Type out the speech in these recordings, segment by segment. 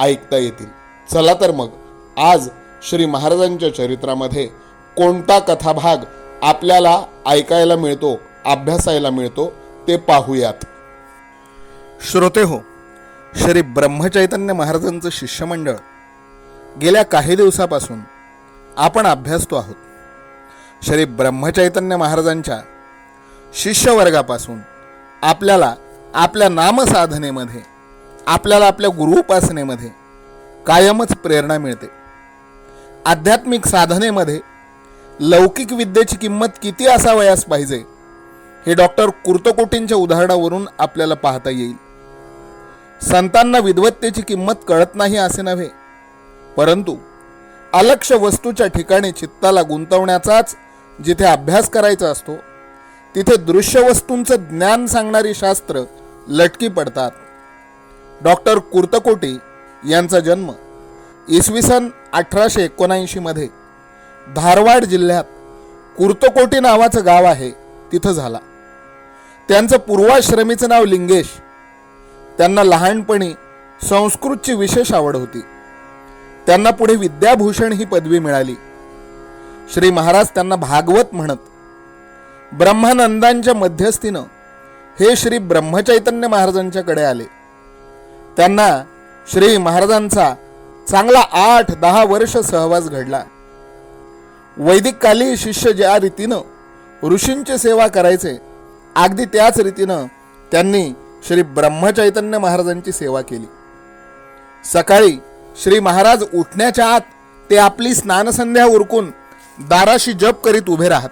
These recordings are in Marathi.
ऐकता येतील. चला तर मग आज श्री महाराजांच्या चरित्रामध्ये कोणता कथाभाग आपल्याला ऐकायला मिळतो अभ्यासायला मिळतो ते पाहूयात. श्रोते हो श्री ब्रह्मचैतन्य महाराजांचं शिष्यमंडळ गेल्या काही दिवसापासून आपण अभ्यासतो आहोत. श्री ब्रह्मचैतन्य महाराजांच्या शिष्यवर्गापासून आपल्याला आपल्या नामसाधनेमध्ये आपल्याला आपल्या गुरु उपासनेमध्ये कायमच प्रेरणा मिळते. आध्यात्मिक साधनेमध्ये लौकिक विद्येची किंमत किती असावयास पाहिजे हे डॉक्टर कुर्तकोटींच्या उदाहरणावरून आपल्याला पाहता येईल. संतांना विद्वत्तेची किंमत कळत नाही असे नव्हे परंतु अलक्ष वस्तूच्या ठिकाणी चित्ताला गुंतवण्याचाच जिथे अभ्यास करायचा असतो तिथे दृश्य वस्तूंचं ज्ञान सांगणारी शास्त्र लटकी पडतात. डॉक्टर कुर्तकोटी यांचा जन्म इसवी सन अठराशे एकोणऐंशीमध्ये धारवाड जिल्ह्यात कुर्तकोटी नावाचं गाव आहे तिथं झाला. त्यांचं पूर्वाश्रमीचं नाव लिंगेश. त्यांना लहानपणी संस्कृतची विशेष आवड होती. त्यांना पुढे विद्याभूषण ही पदवी मिळाली. श्री महाराज त्यांना भागवत म्हणत ब्रह्मानंदांच्या मध्यस्थीनं हे श्री ब्रह्मचैतन्य महाराजांच्याकडे आले. त्यांना श्री महाराजांचा चांगला आठ दहा वर्ष सहवास घडला. वैदिक काली शिष्य ज्या रीतीनं ऋषींची सेवा करायचे अगदी त्याच रीतीनं त्यांनी श्री ब्रह्मचैतन्य महाराजांची सेवा केली. सकाळी श्री महाराज उठण्याच्या आत ते आपली स्नानसंध्या उरकून दाराशी जप करीत उभे राहत.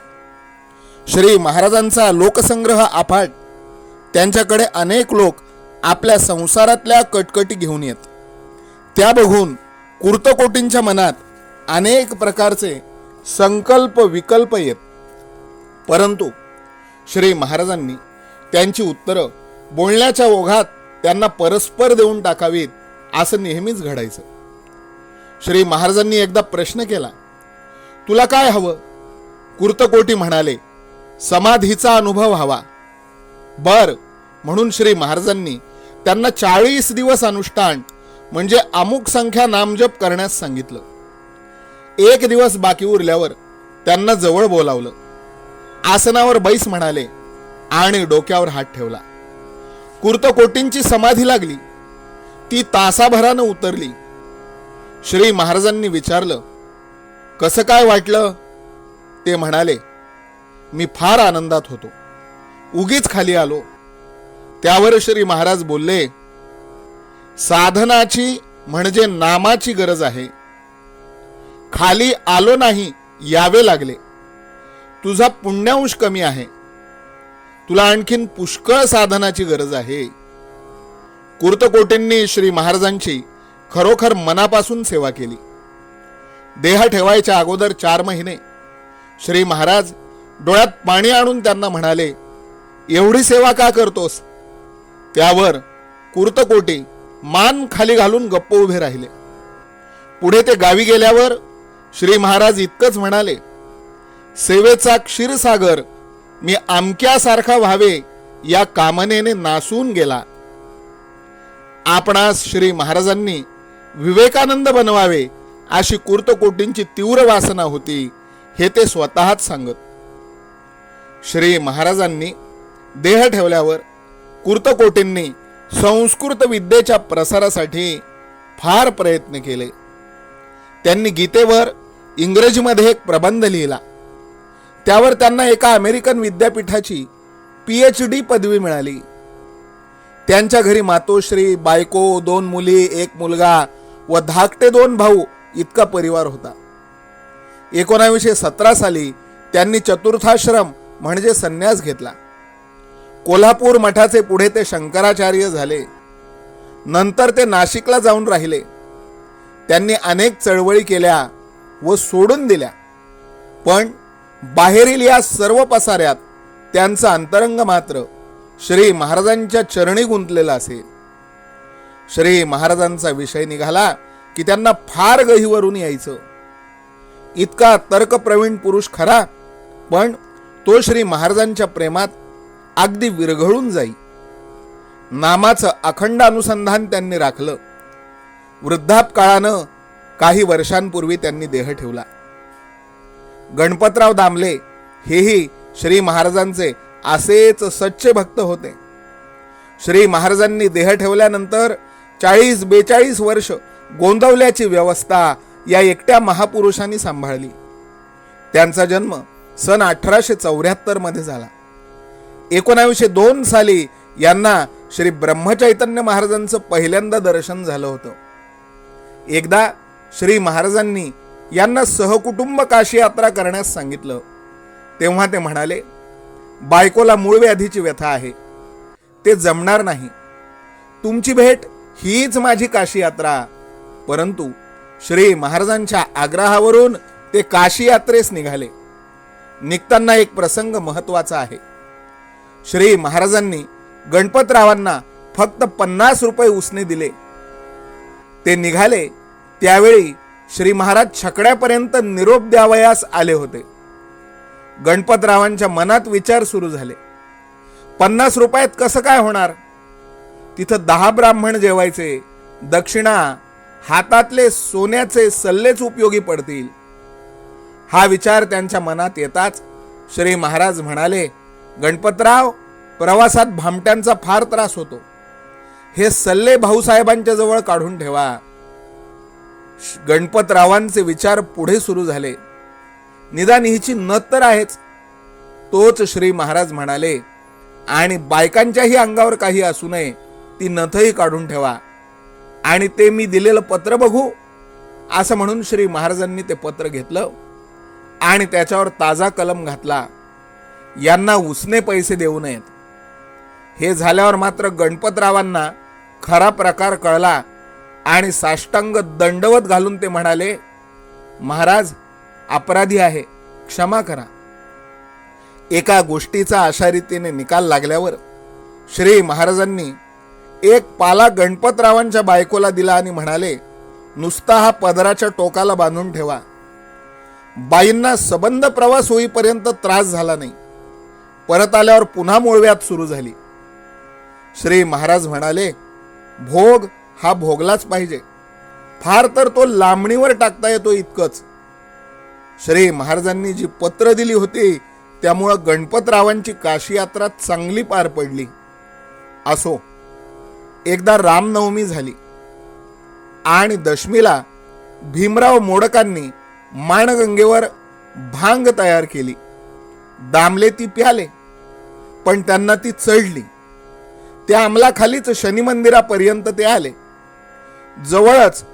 श्री महाराजांचा लोकसंग्रह अफाट त्यांच्याकडे अनेक लोक आपल्या संसारातल्या कटकटी घेऊन येत. त्या बघून कुर्तकोटींच्या मनात अनेक प्रकारचे संकल्प विकल्प येत. परंतु श्री महाराजांनी त्यांची उत्तरं बोलण्याच्या ओघात त्यांना परस्पर देऊन टाकावीत असं नेहमीच घडायचं. श्री महाराजांनी एकदा प्रश्न केला तुला काय हवं? कुर्तकोटी म्हणाले समाधीचा अनुभव हवा. बर म्हणून श्री महाराजांनी त्यांना चाळीस दिवस अनुष्ठान म्हणजे अमुक संख्या नामजप करण्यास सांगितलं. एक दिवस बाकी उरल्यावर त्यांना जवळ बोलावलं. आसनावर बैस म्हणाले आणि डोक्यावर हात ठेवला. कुर्तकोटींची समाधी लागली. ती तासाभरानं उतरली. श्री महाराजांनी विचारलं कसं काय वाटलं? ते म्हणाले मी फार आनंदात होतो. उगीच खाली आलो. त्यावर श्री महाराज बोलले साधनाची म्हणजे नामाची गरज आहे. खाली आलो नाही यावे लागले. तुझा पुण्यांश कमी आहे. तुला आणखीन पुष्कळ साधनाची गरज आहे. कुर्तकोटींनी श्री महाराजांची खरोखर मनापासून सेवा केली. देह ठेवायच्या अगोदर चार महिने श्री महाराज डोळ्यात पाणी आणून त्यांना म्हणाले एवढी सेवा का करतोस? त्यावर कुर्तकोटी मान खाली घालून गप्प उभे राहिले. पुढे ते गावी गेल्यावर श्री महाराज इतकंच म्हणाले सेवेचा क्षीरसागर मी आमक्यासारखा व्हावे या कामनेने नासून गेला. आपणास श्री महाराजांनी विवेकानंद बनवावे अशी कुर्तकोटींची तीव्र वासना होती हे ते स्वतःच सांगत. श्री महाराजांनी देह ठेवल्यावर कुर्तकोटींनी संस्कृत विद्येच्या प्रसारासाठी फार प्रयत्न केले. त्यांनी गीतेवर इंग्रजीमध्ये एक प्रबंध लिहिला. त्यावर त्यांना एका अमेरिकन विद्यापीठाची पी एच डी पदवी मिळाली. त्यांच्या घरी मातोश्री बायको दोन मुली एक मुलगा व धाकटे दोन भाऊ इतका परिवार होता. एकोणावीसशे सतरा साली त्यांनी चतुर्थाश्रम म्हणजे संन्यास घेतला. कोल्हापूर मठाचे पुढे ते शंकराचार्य झाले. नंतर ते नाशिकला जाऊन राहिले. त्यांनी अनेक चळवळी केल्या व सोडून दिल्या. पण बाहेरील या सर्व पसाऱ्यात त्यांचं अंतरंग मात्र श्री महाराजांच्या चरणी गुंतलेलं असेल. श्री महाराजांचा विषय निघाला की त्यांना फार गहीवरून यायचं. इतका तर्कप्रवीण पुरुष खरा पण तो श्री महाराजांच्या प्रेमात अगदी विरघळून जाई. नामाचं अखंड अनुसंधान त्यांनी राखलं. वृद्धापकाळानं काही वर्षांपूर्वी त्यांनी देह ठेवला. गणपतराव दामले हेही श्री महाराजांचे असेच सच्चे भक्त होते. श्री महाराजांनी देह ठेवल्यानंतर चाळीस बेचाळीस वर्ष गोंदवल्याची व्यवस्था या एकट्या महापुरुषांनी सांभाळली. त्यांचा जन्म सन अठराशे चौऱ्याहत्तरमध्ये झाला. एकोणावीसशे दोन साली यांना श्री ब्रह्मचैतन्य महाराजांचं पहिल्यांदा दर्शन झालं होतं. एकदा श्री महाराजांनी यांना सहकुटुंब काशी यात्रा करण्यास सांगितलं. तेव्हा ते म्हणाले बायकोला मूळ व्याधीची व्यथा आहे. ते जमणार नाही. तुमची भेट हीच माझी काशी यात्रा. परंतु श्री महाराजांच्या आग्रहावरून ते काशी यात्रेस निघाले. निघताना एक प्रसंग महत्त्वाचा आहे. श्री महाराजांनी गणपतरावांना फक्त पन्नास रुपये उसने दिले. ते निघाले. त्यावेळी श्री महाराज छकड्यापर्यंत निरोप द्यावयास आले होते. गणपतरावांच्या मनात विचार सुरू झाले. पन्नास रुपयात कसं काय होणार? तिथं दहा ब्राह्मण जेवायचे. दक्षिणा हातातले सोन्याचे सल्लेच उपयोगी पडतील. हा विचार त्यांच्या मनात येताच श्री महाराज म्हणाले गणपतराव प्रवासात भामट्यांचा फार त्रास होतो. हे सल्ले भाऊसाहेबांच्या जवळ काढून ठेवा. गणपतरावांचे विचार पुढे सुरू झाले. निदान हिची नत तर आहेच. तोच श्री महाराज म्हणाले आणि बायकांच्याही अंगावर काही असू नये ती नथही काढून ठेवा. आणि ते मी दिलेलं पत्र बघू. असं म्हणून श्री महाराजांनी ते पत्र घेतलं आणि त्याच्यावर ताजा कलम घातला. यांना उसने पैसे देऊ नयेत. हे झाल्यावर मात्र गणपतरावांना खरा प्रकार कळला आणि साष्टांग दंडवत घालून ते म्हणाले महाराज अपराधी आहे क्षमा करा. एका गोष्टीचा अशा रीतीने निकाल लागल्यावर श्री महाराजांनी एक पाला गणपतरावांच्या बायकोला दिला आणि म्हणाले नुसता हा पदराच्या टोकाला बांधून ठेवा. बाईंना सबंध प्रवास होईपर्यंत त्रास झाला नाही. परत आल्यावर पुन्हा मुळव्यात सुरू झाली. श्री महाराज म्हणाले भोग हा भोगलाच पाहिजे. फार तर तो लांबणीवर टाकता येतो इतकंच. श्री महाराजांनी जी पत्र दिली होती त्यामुळं गणपतरावांची काशी यात्रा चांगली पार पडली. असो एकदा रामनवमी झाली. आणि दशमीला भीमराव मोडकांनी माणगंगेवर भांग तयार केली. दामले ती प्याले पण त्यांना ती चढली. त्या अंमलाखालीच शनी मंदिरापर्यंत ते आले. जवळच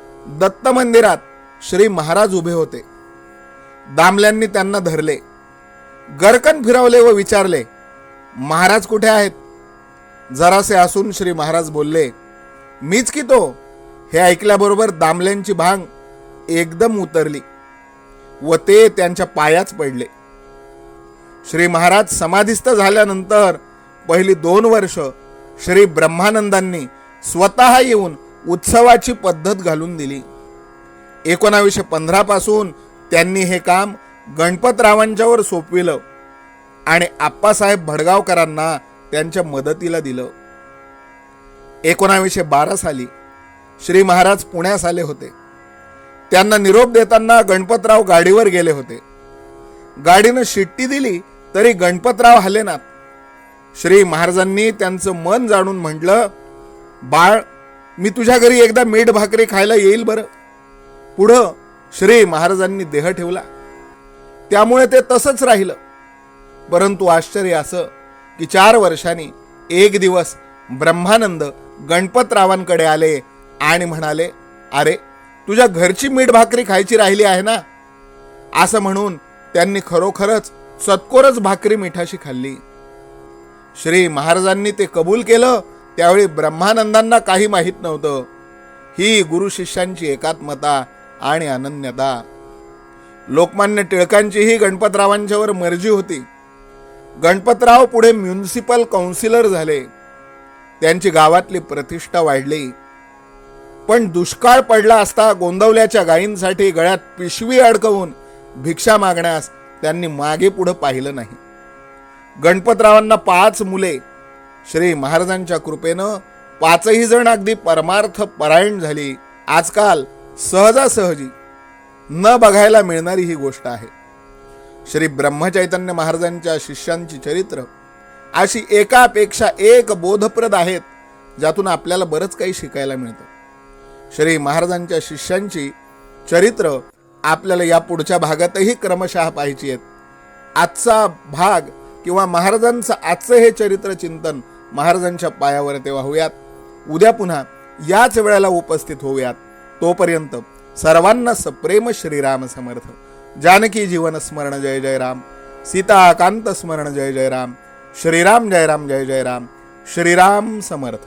दत्त मंदिरात श्री महाराज उभे होते. दामल्यांनी त्यांना धरले. गरकन फिरवले व विचारले महाराज कुठे आहेत? जरासे असून श्री महाराज बोलले मीच की तो. हे ऐकल्याबरोबर दामल्यांची भांग एकदम उतरली व ते त्यांच्या पायाच पडले. श्री महाराज समाधिस्थ झाल्यानंतर पहिली दोन वर्ष श्री ब्रह्मानंदांनी स्वतः येऊन उत्सवाची पद्धत घालून दिली. एकोणावीसशे पंधरापासून त्यांनी हे काम गणपतरावांच्यावर सोपविलं आणि आप्पासाहेब भडगावकरांना त्यांच्या मदतीला दिलं. एकोणावीसशे बारा साली श्री महाराज पुण्यास आले होते. त्यांना निरोप देताना गणपतराव गाडीवर गेले होते. गाडीनं शिट्टी दिली तरी गणपतराव हलेनाथ श्री महाराजांनी त्यांचं मन जाणून म्हटलं बाळ मी तुझ्या घरी एकदा मीठ भाकरी खायला येईल बरं. पुढं श्री महाराजांनी देह ठेवला. त्यामुळे ते तसंच राहिलं. परंतु आश्चर्य असं की चार वर्षांनी एक दिवस ब्रह्मानंद गणपतरावांकडे आले आणि म्हणाले अरे तुझ्या घरची मीठ भाकरी खायची राहिली आहे ना? असं म्हणून त्यांनी खरोखरच सत्कोरच भाकरी मिठाशी खाल्ली. श्री महाराजांनी ते कबूल केलं त्यावेळी ब्रह्मानंदांना काही माहीत नव्हतं. ही गुरु शिष्यांची एकात्मता आणि अनन्यता. लोकमान्य टिळकांचीही गणपतरावांच्यावर मर्जी होती. गणपतराव पुढे म्युन्सिपल काउन्सिलर झाले. त्यांची गावातली प्रतिष्ठा वाढली. पण दुष्काळ पडला असता गोंदवल्याच्या गायींसाठी गळ्यात पिशवी अडकवून भिक्षा मागण्यास त्यांनी मागे पुढं पाहिलं नाही. गणपतरावांना पाच मुले श्री महाराजांच्या कृपेनं पाचही जण अगदी परमार्थ परायण झाली. आजकाल सहजासहजी न बघायला मिळणारी ही गोष्ट आहे. श्री ब्रह्मचैतन्य महाराजांच्या शिष्यांची चरित्र अशी एकापेक्षा एक बोधप्रद आहेत ज्यातून आपल्याला बरंच काही शिकायला मिळतं. श्री महाराजांच्या शिष्यांची चरित्र आपल्याला या पुढच्या भागातही क्रमशः पाहायची आहेत. आजचा भाग किंवा महाराजांचं आजचं हे चरित्र चिंतन महाराजांच्या पायावर ते वाहूयात. उद्या पुन्हा याच वेळेला उपस्थित होऊयात. तोपर्यंत सर्वांना सप्रेम श्रीराम समर्थ. जानकी जीवन स्मरण जय जय राम. सीताकांत स्मरण जय जय राम. श्रीराम जय राम जय जय राम. श्रीराम समर्थ.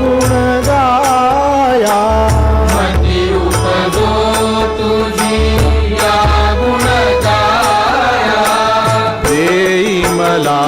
गुण गाया मती उपजो तुझी या गुण गाया देई मला